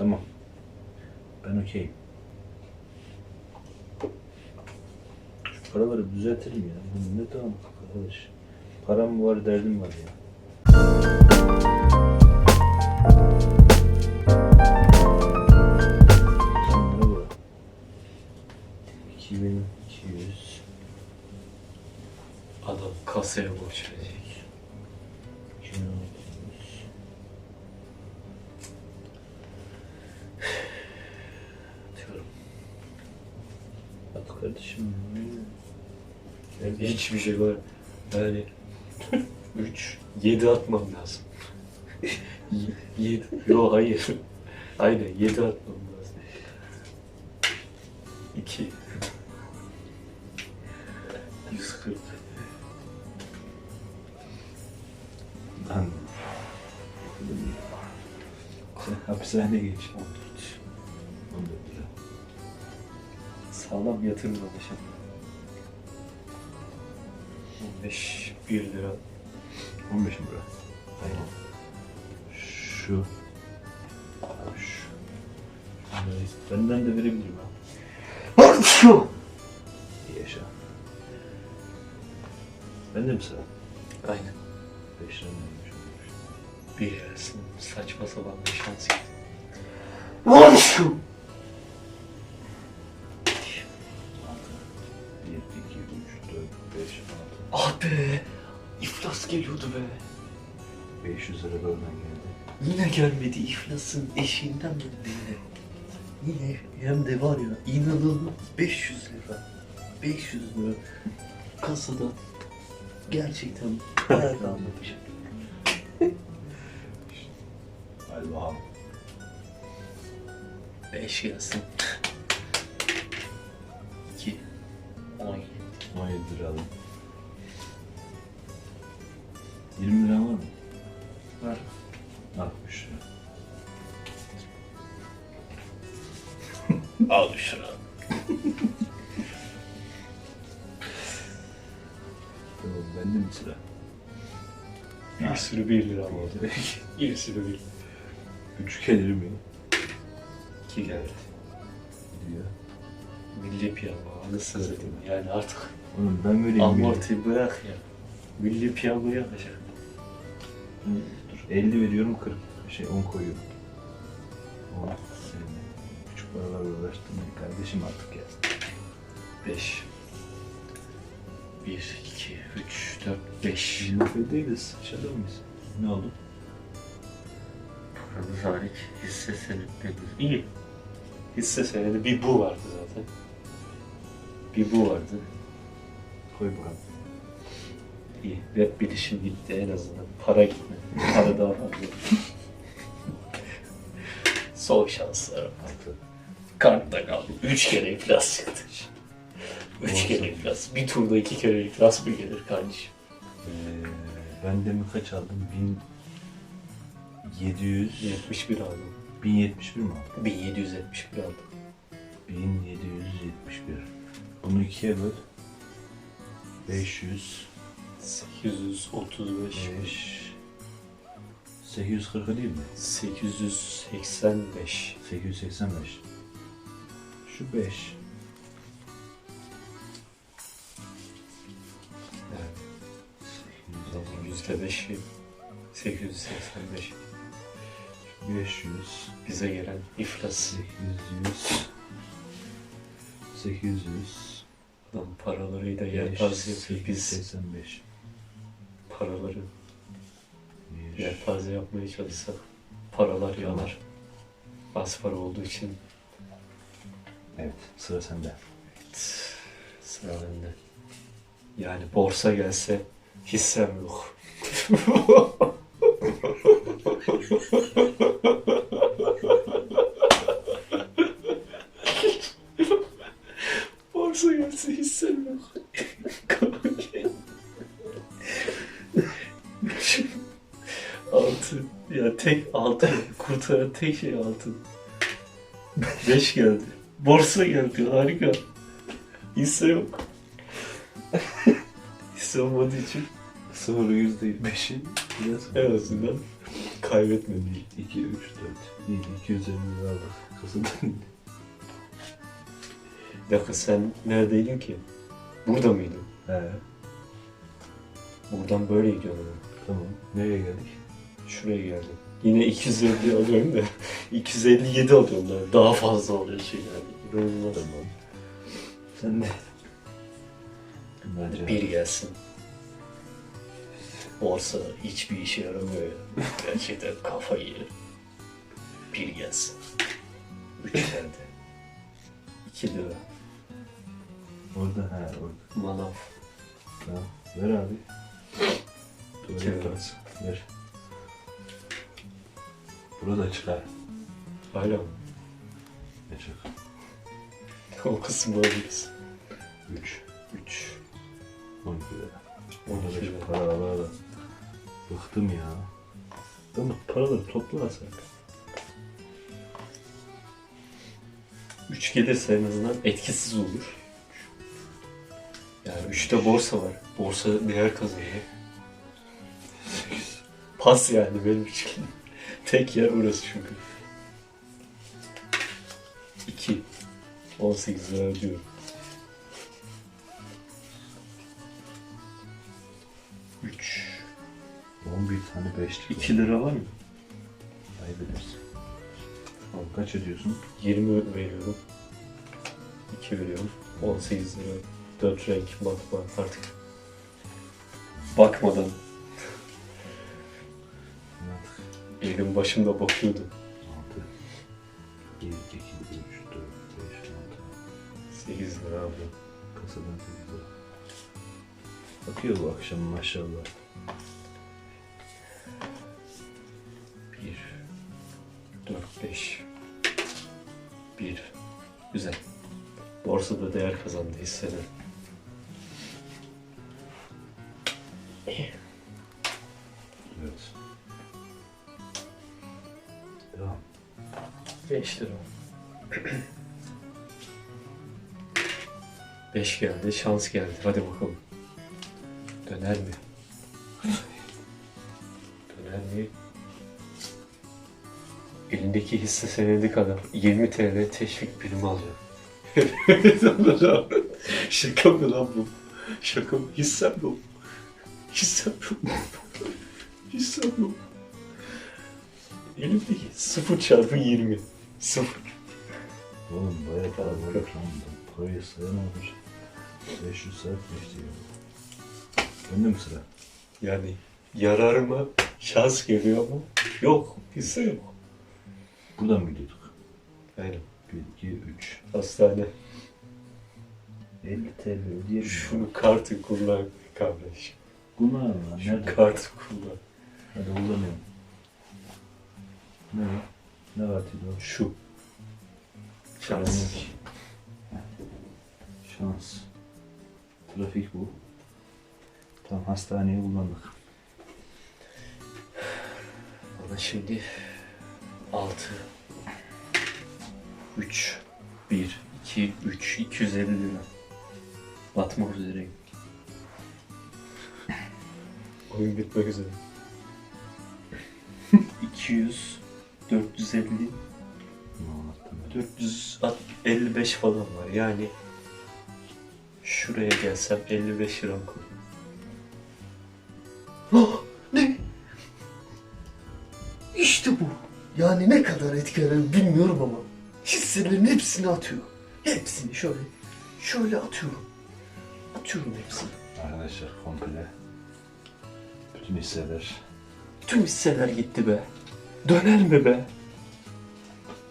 Tamam. Ben okeyim. Şu paraları düzeltelim ya. Bu ne tamam arkadaş. Param var derdim var ya. Şimdi bu. 2200 Adam kasaya borç verecek. Hiçbir şey var. Yani 3, 7 atmam lazım. 7, yo hayır. Aynen 7 atmam lazım. 2 140 Lan. Sen hapishaneye geç. 14 14 lira. Sağlam yatırım alacağım. 15 1 lira. 15 mi lira? Aynen. Şu. Şu. Şunları benden de verebilirim ha. Yaşa. Bende mi sıra? Aynen. 5 lira neymiş? Bir yersin saçma sapan bir şans geldi. Şu. Ah be! İflas geliyordu be. 6. 500 lira bölmen geldi. Yine gelmedi iflasın eşiğinden mi yine? Yine hem de var ya inanılmaz 500 lira. 500 lira. Kasada gerçekten bayağı kalmamış. Hadi bakalım. 5 gelsin. 2 17 17 lira alayım. 20 lira var mı? var. 60 lira. Al şunu. Tamam bende mi sıra? Bir sürü 1 lira oldu. Bir sürü 1 3 gelir mi? 2 geldi. Diyor. Milli piyango anasını satayım yani artık Oğlum ben vereyim. amorti bırak ya. Milli piyango yapacak. Dur 50 veriyorum 40. Şey 10 koyuyorum. 10 senin. Küçük paralarla uğraştırmayın kardeşim artık ya. 5 1, 2, 3, 4, 5 Biz mafya değiliz. Şaka mıyız? Ne oldu? Paramız hariç hisse senetlerimiz iyi. Hisse senedi bir bu vardı zaten. Bir bu vardı. Koy bakalım. İyi. Web bilişim gitti en azından. Para gitmedi. Para daha fazla. Son şanslar artık. Kartta kaldı. Üç kere iflas çıktı. Üç kere iflas. Bir turda iki kere iflas mı gelir kardeşim? Ee, ben demin kaç aldım? 1700 71 aldım. 1071 mi aldım? 1771 aldım. 1771. Bunu ikiye böl. 500 835 5 840 değil mi? 885 885. Şu 5. Evet. Yüzde beşi 885 500 bize gelen iflas 800 800 adam paralarıyla yelpaze yapıyor. Biz 85 paraları 1 yelpaze yapmaya çalışsak paralar yanar. Az para olduğu için Evet sıra sende. sıra bende. Yani borsa gelse hissem yok. tek altı. Kurtaran tek şey altın. Beş geldi. Borsa geldi. Harika. Hisse yok. Hisse olmadığı için Sıfır yüzde beşi biraz en azından Kaybetmedi. 2, 3, 4. İyi 250 lira. Kasadan. Bir dakika sen neredeydin ki? Burada mıydın? He. Buradan böyle gidiyordun. Tamam. Nereye geldik? Şuraya geldim. Yine 250 alıyorum da 257 alıyorum ben. Daha fazla oluyor şey yani. İnanılmaz. Tamam. Sen de. Bence. Bir gelsin. Borsa hiçbir işe yaramıyor ya. Gerçekten kafayı yer. Bir gelsin. Üç geldi. İki lira. Orada he orada. Manav. Tamam. Ver abi. İki lira. Ver. Burada çıkar. Hala mı? Ne çık? O kısmı alırız. 3. Üç. 12 lira. 12 12 lira. para ala ala. Bıktım ya. Ama paraları toplasak. Üç gelirse en azından etkisiz olur. Yani üçte borsa var. Borsa değer kazanıyor. 8. Pas yani benim için. Tek yer orası çünkü. 2. 18 lira ödüyorum. 3. 11 tane 5 lira. 2 lira var mı? Kaybedersin. Tamam, kaç ödüyorsun? 20 veriyorum. 2 veriyorum. 18 lira. 4 renk bakma artık. Bakmadan. Elim başımda bakıyordum. 6. 1, 2, 3, 4, 5, 6. 8 lira aldım. Kasadan 8 lira. Bakıyor bu akşam maşallah. 1 4 5 1 Güzel. Borsada değer kazandı hisseder. Devam. 5 lira. 5 geldi, şans geldi. Hadi bakalım. Döner mi? Döner mi? Elindeki hisse senedi kadar 20 TL teşvik primi alacak. Şaka mı lan bu? Şaka mı? Hissem yok. Hissem yok. Hissem yok. Elimdeki 0 çarpı 20. 0. Oğlum bayağı para var. Parayı sayamamış. 500 saat geçti ya. Bende mi sıra? Yani yararıma şans geliyor ama yok. Hisse yok. Buradan mı gidiyorduk? Aynen. 1, 2, 3. Hastane. 50 TL ödeyelim. Şu kartı kullan kardeş. Bunlar lan. Şu Nerede? kartı kullan. Hadi kullanıyorum. Ne var? Ne var Tilo? Şu. Şans. Şans. Trafik bu. Tamam hastaneye kullandık. Bana şimdi 6 3 1 2 3 250 lira. Batmak üzereyim. Oyun bitmek üzere. 200 450 Bunu anlattım ben. 455 falan var. Yani şuraya gelsem 55 lira koy. Ah, ne? İşte bu. Yani ne kadar etkiler bilmiyorum ama hisselerin hepsini atıyor. Hepsini şöyle, şöyle atıyorum. Atıyorum hepsini. Arkadaşlar komple bütün hisseler Tüm hisseler gitti be. Döner mi be?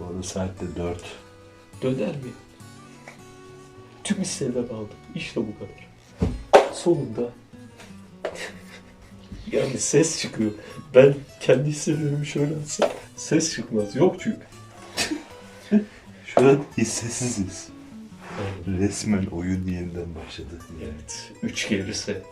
bu arada saatte 4. Döner mi? Tüm hisseler aldım. İşte bu kadar. Sonunda yani ses çıkıyor. Ben kendi hisselerimi şöyle atsam ses çıkmaz. Yok çünkü. Şu an hissesiziz. Resmen oyun yeniden başladı. Evet. 3 gelirse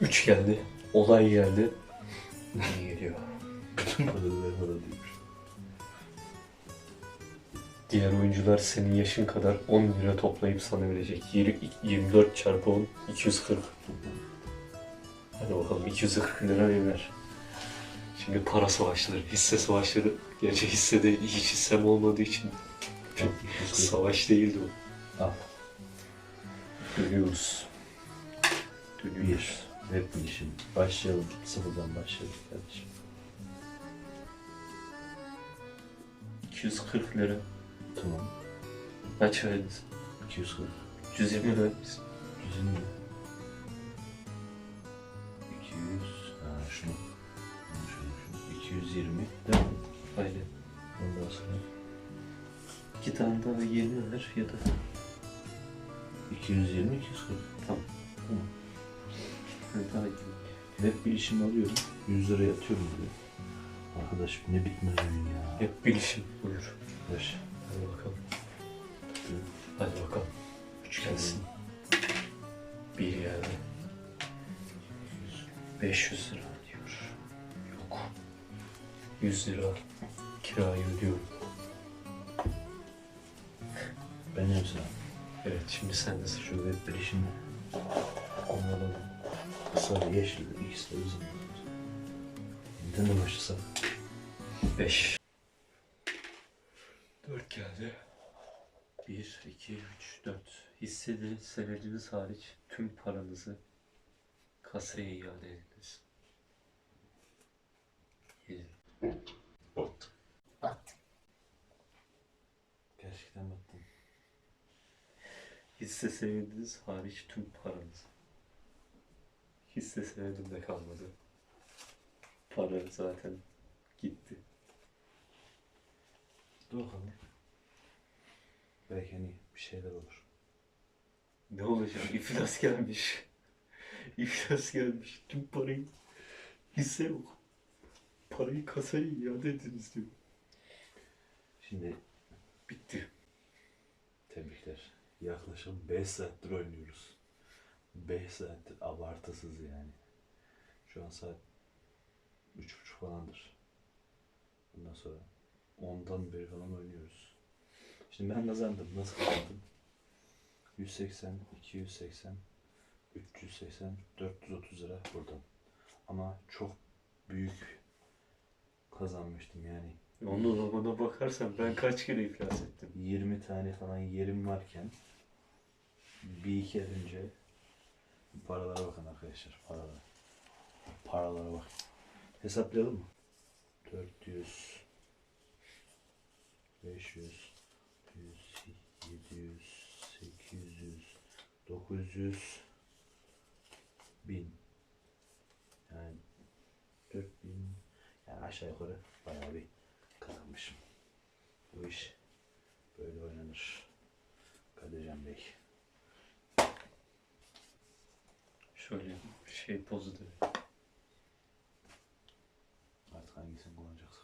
3 geldi. Olay geldi. İyi geliyor. Bütün paralar havadaymış. Diğer oyuncular senin yaşın kadar 10 lira toplayıp sana verecek. Yirmi- 24 çarpı 10 240. Hadi bakalım 240 lira ver. Şimdi para savaşları, hisse savaşları. Gerçi hissede hiç hissem olmadığı için savaş değildi o. Al. Dönüyoruz. Bir. Web bilişim. Başlayalım. Sıfırdan başlayalım kardeşim. 240 lira. Tamam. Kaç verdiniz? 240. 120 verdiniz. 120. 200. Ha şunu. Şunu, şunu. 220. Değil mi? Aynen. Ondan sonra İki tane daha 20 ver ya da 220, 240. Tamam. Tamam. Bir daha 20. Web bilişim alıyorum. 100 lira yatıyorum buraya. Arkadaş ne bitmez oyun ya. Hep bilişim. Buyur. Ver. Hadi bakalım. Hadi bakalım. Üç gelsin. Bir geldi. 500 lira diyor. Yok. 100 lira. Kirayı ödüyorum. Ben hepsini Evet şimdi sen de Şu web bilişimi onu alalım. Sarı, yeşil ikisi de bizim. Neden başlasak? 5. 4 geldi. 1, 2, 3, 4. Hisseli senediniz hariç tüm paranızı kasaya iade ediniz. 7. Bot. Gerçekten baktım. Hisse senediniz hariç tüm paranız. Hisse senedinde kalmadı. Para zaten gitti. Dur bakalım. Belki hani bir şeyler olur. Ne olacak? İflas gelmiş. İflas gelmiş. Tüm parayı hisse yok. Parayı kasaya iade ediniz diyor. Şimdi Bitti. tebrikler. Yaklaşık 5 saattir oynuyoruz. 5 saattir abartısız yani. Şu an saat 3.30 falandır. Bundan sonra 10'dan beri falan oynuyoruz. Şimdi ben kazandım. Nasıl kazandım? 180, 280, 380, 430 lira buradan. Ama çok büyük kazanmıştım yani. Onun ona bakarsan ben kaç kere iflas ettim. 20 tane falan yerim varken bir iki el önce paralara bakın arkadaşlar paralara. Paralara bak. Hesaplayalım mı? 400 500 100 700 800 900 1000 yani 4000 yani aşağı yukarı bayağı bir kazanmışım. Bu iş böyle oynanır. Kadircan Bey. Şöyle şey pozitif. Artık hangisini kullanacaksak.